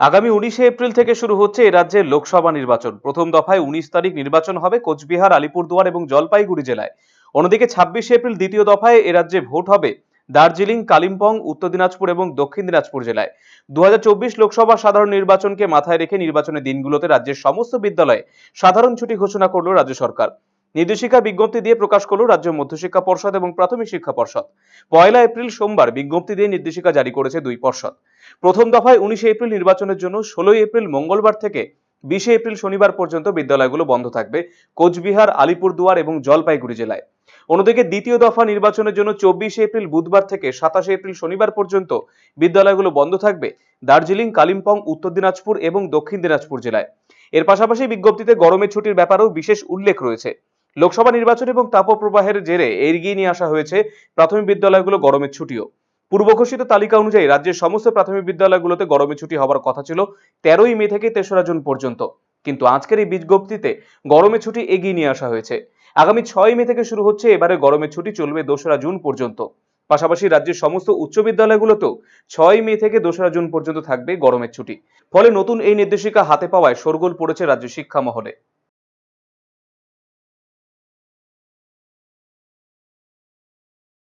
আগামী উনিশে এপ্রিল থেকে শুরু হচ্ছে এ রাজ্যের লোকসভা নির্বাচন। প্রথম দফায় উনিশ তারিখ নির্বাচন হবে কোচবিহার, আলিপুরদুয়ার এবং জলপাইগুড়ি জেলায়। অন্যদিকে ছাব্বিশে এপ্রিল দ্বিতীয় দফায় এ রাজ্যে ভোট হবে দার্জিলিং, কালিম্পং, উত্তর দিনাজপুর এবং দক্ষিণ দিনাজপুর জেলায়। দু হাজার চব্বিশ লোকসভা সাধারণ নির্বাচনকে মাথায় রেখে নির্বাচনের দিনগুলোতে রাজ্যের সমস্ত বিদ্যালয়ে সাধারণ ছুটি ঘোষণা করল রাজ্য সরকার। নির্দেশিকা বিজ্ঞপ্তি দিয়ে প্রকাশ করল রাজ্য মধ্যশিক্ষা পর্ষদ এবং প্রাথমিক শিক্ষা পর্ষদ। পয়লা এপ্রিল সোমবার বিজ্ঞপ্তি দিয়ে নির্দেশিকা জারি করেছে দুই পর্ষদ। প্রথম দফায় উনিশে এপ্রিল নির্বাচনের জন্য ষোলোই এপ্রিল মঙ্গলবার থেকে বিশে এপ্রিল শনিবার পর্যন্ত বিদ্যালয়গুলো বন্ধ থাকবে কোচবিহার, আলিপুরদুয়ার এবং জলপাইগুড়ি জেলায়। অন্যদিকে দ্বিতীয় দফা নির্বাচনের জন্য চব্বিশে এপ্রিল বুধবার থেকে সাতাশে এপ্রিল শনিবার পর্যন্ত বিদ্যালয়গুলো বন্ধ থাকবে দার্জিলিং, কালিম্পং, উত্তর দিনাজপুর এবং দক্ষিণ দিনাজপুর জেলায়। এর পাশাপাশি বিজ্ঞপ্তিতে গরমের ছুটির ব্যাপারেও বিশেষ উল্লেখ রয়েছে। লোকসভা নির্বাচন এবং তাপপ্রবাহের জেরে এগিয়ে নিয়ে আসা হয়েছে প্রাথমিক বিদ্যালয়গুলো গরমের ছুটিও। পূর্ব ঘোষিত তালিকা অনুযায়ী রাজ্যের সমস্ত প্রাথমিক বিদ্যালয়গুলোতে গরমের ছুটি হওয়ার কথা ছিল তেরোই মে থেকে তেসরা জুন পর্যন্ত। কিন্তু আজকের এই বিজ্ঞপ্তিতে গরমের ছুটি এগিয়ে নিয়ে আসা হয়েছে। আগামী ছয় মে থেকে শুরু হচ্ছে এবারে গরমের ছুটি চলবে দোসরা জুন পর্যন্ত। পাশাপাশি রাজ্যের সমস্ত উচ্চ বিদ্যালয়গুলোতেও ছয় মে থেকে দোসরা জুন পর্যন্ত থাকবে গরমের ছুটি। ফলে নতুন এই নির্দেশিকা হাতে পাওয়ায় শোরগোল পড়েছে রাজ্য শিক্ষা মহলে